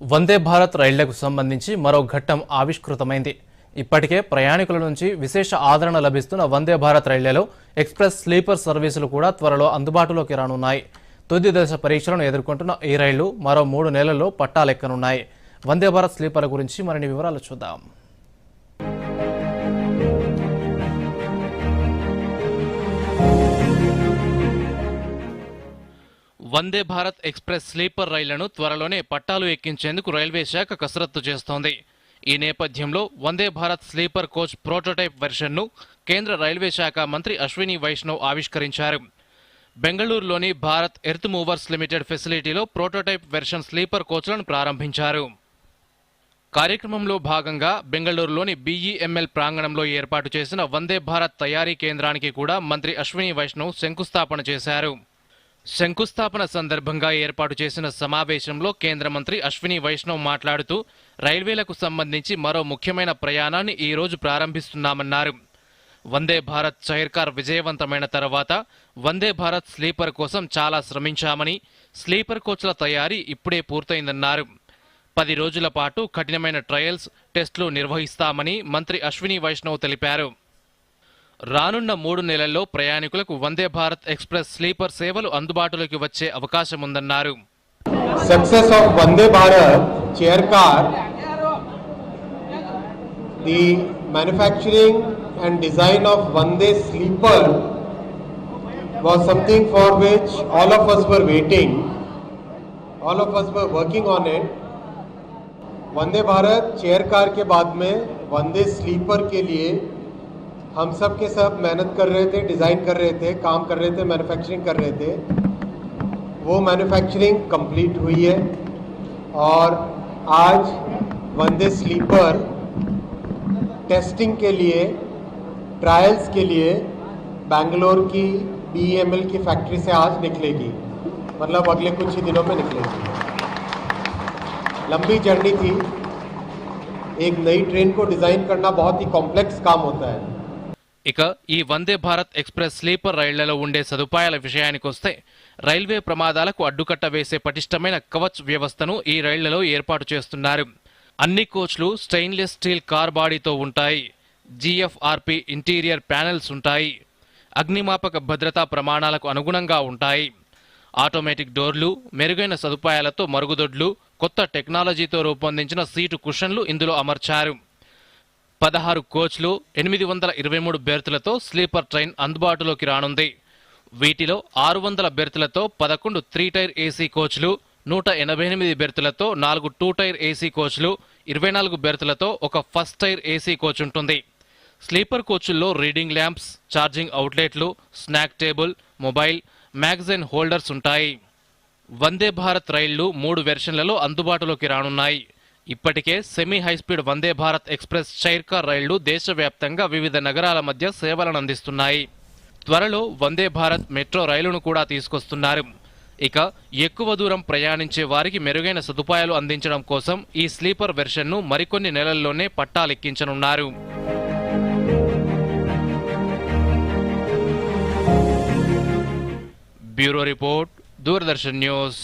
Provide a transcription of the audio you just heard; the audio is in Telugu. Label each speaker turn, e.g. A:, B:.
A: వందే భారత్ రైళ్ళకు సంబంధించి మరో ఘట్టం ఆవిష్కృతమైంది. ఇప్పటికే ప్రయాణికుల నుంచి విశేష ఆదరణ లభిస్తున్న వందే భారత్ రైళ్ళలో ఎక్స్ప్రెస్ స్లీపర్ సర్వీసులు కూడా త్వరలో అందుబాటులోకి రానున్నాయి. తుది దశ పరీక్షలను ఎదుర్కొంటున్న ఈ రైళ్ళు మరో మూడు నెలల్లో పట్టాలెక్కనున్నాయి వందే భారత్ స్లీపర్ల గురించి మరిన్ని వివరాలు చూద్దాం. వందే భారత్ ఎక్స్ప్రెస్ స్లీపర్ రైళ్ళను త్వరలోనే పట్టాలు ఎక్కించేందుకు రైల్వే శాఖ కసరత్తు చేస్తోంది. ఈ నేపథ్యంలో Vande Bharat sleeper coach prototype వెర్షన్ను కేంద్ర రైల్వే శాఖ మంత్రి అశ్విని వైష్ణవ్ ఆవిష్కరించారు. బెంగళూరులోని భారత్ ఎర్త్ మూవర్స్ లిమిటెడ్ ఫెసిలిటీలో ప్రోటోటైప్ వెర్షన్ స్లీపర్ కోచ్లను ప్రారంభించారు. కార్యక్రమంలో భాగంగా బెంగళూరులోని బీఈఎంఎల్ ప్రాంగణంలో ఏర్పాటు చేసిన వందే భారత్ తయారీ కేంద్రానికి కూడా మంత్రి అశ్విని వైష్ణవ్ శంకుస్థాపన చేశారు. శంకుస్థాపన సందర్భంగా ఏర్పాటు చేసిన సమావేశంలో కేంద్ర మంత్రి అశ్విని వైష్ణవ్ మాట్లాడుతూ రైల్వేలకు సంబంధించి మరో ముఖ్యమైన ప్రయాణాన్ని ఈ రోజు ప్రారంభిస్తున్నామన్నారు. వందే భారత్ చైర్కార్ విజయవంతమైన తర్వాత వందే భారత్ స్లీపర్ కోసం చాలా శ్రమించామని స్లీపర్ కోచ్ల తయారీ ఇప్పుడే పూర్తయిందన్నారు. పది రోజుల పాటు కఠినమైన ట్రయల్స్ టెస్టులు నిర్వహిస్తామని మంత్రి అశ్విని వైష్ణవ్ తెలిపారు. రానున్న మూడు నెలల్లో ప్రయాణికులకు వందే భారత్ ఎక్స్ప్రెస్ స్లీపర్ సేవలు అందుబాటులోకి వచ్చే అవకాశం ఉందన్నారు
B: success of Vande Bharat chair car, the manufacturing and design of Vande sleeper was something for which all of us were waiting. All of us were working on it. Vande Bharat chair car के बाद में वंदे स्लीपर के लिए हम सब के सब मेहनत कर रहे थे डिज़ाइन कर रहे थे, काम कर रहे थे मैन्युफैक्चरिंग कर रहे थे। वो मैन्युफैक्चरिंग कंप्लीट हुई है। और आज वंदे स्लीपर टेस्टिंग के लिए ट्रायल्स के लिए बैंगलोर की बीएमएल की फैक्ट्री से आज निकलेगी। मतलब अगले कुछ ही दिनों में निकलेगी। लंबी जर्नी थी। एक नई ट्रेन को डिज़ाइन करना बहुत ही कॉम्प्लेक्स काम होता है।
A: ఇక ఈ వందే భారత్ ఎక్స్ప్రెస్ స్లీపర్ రైళ్ళలో ఉండే సదుపాయాల విషయానికొస్తే రైల్వే ప్రమాదాలకు అడ్డుకట్ట వేసే పటిష్టమైన కవచ్ వ్యవస్థను ఈ రైళ్ళలో ఏర్పాటు చేస్తున్నారు. అన్ని కోచ్లు స్టెయిన్లెస్ స్టీల్ కార్ బాడీతో ఉంటాయి. జీఎఫ్ఆర్పి ఇంటీరియర్ ప్యానెల్స్ ఉంటాయి. అగ్నిమాపక భద్రతా ప్రమాణాలకు అనుగుణంగా ఉంటాయి. ఆటోమేటిక్ డోర్లు మెరుగైన సదుపాయాలతో మరుగుదొడ్లు కొత్త టెక్నాలజీతో రూపొందించిన సీటు కుషన్లు ఇందులో అమర్చారు. పదహారు కోచ్లు ఎనిమిది వందల ఇరవై మూడు బెర్తులతో స్లీపర్ ట్రైన్ అందుబాటులోకి రానుంది. వీటిలో ఆరు వందల బెర్తులతో పదకొండు త్రీ టైర్ ఏసీ కోచ్లు నూట ఎనభై ఎనిమిది బెర్తులతో నాలుగు టూ టైర్ ఏసీ కోచ్లు ఇరవై నాలుగు బెర్తులతో ఒక ఫస్ట్ టైర్ ఏసీ కోచ్ ఉంటుంది. స్లీపర్ కోచ్ల్లో reading lamps charging అవుట్లెట్లు snack table mobile magazine holders ఉంటాయి. వందే భారత్ రైళ్ళు మూడు వెర్షన్లలో అందుబాటులోకి రానున్నాయి. ఇప్పటికే semi high speed Vande Bharat express chair car రైళ్ళు దేశవ్యాప్తంగా వివిధ నగరాల మధ్య సేవలను అందిస్తున్నాయి. త్వరలో వందే భారత్ మెట్రో రైలును కూడా తీసుకొస్తున్నారు. ఇక ఎక్కువ దూరం ప్రయాణించే వారికి మెరుగైన సదుపాయాలు అందించడం కోసం ఈ స్లీపర్ వెర్షన్ను మరికొన్ని నెలల్లోనే పట్టాలెక్కించనున్నారు. Bureau report Doordarshan news.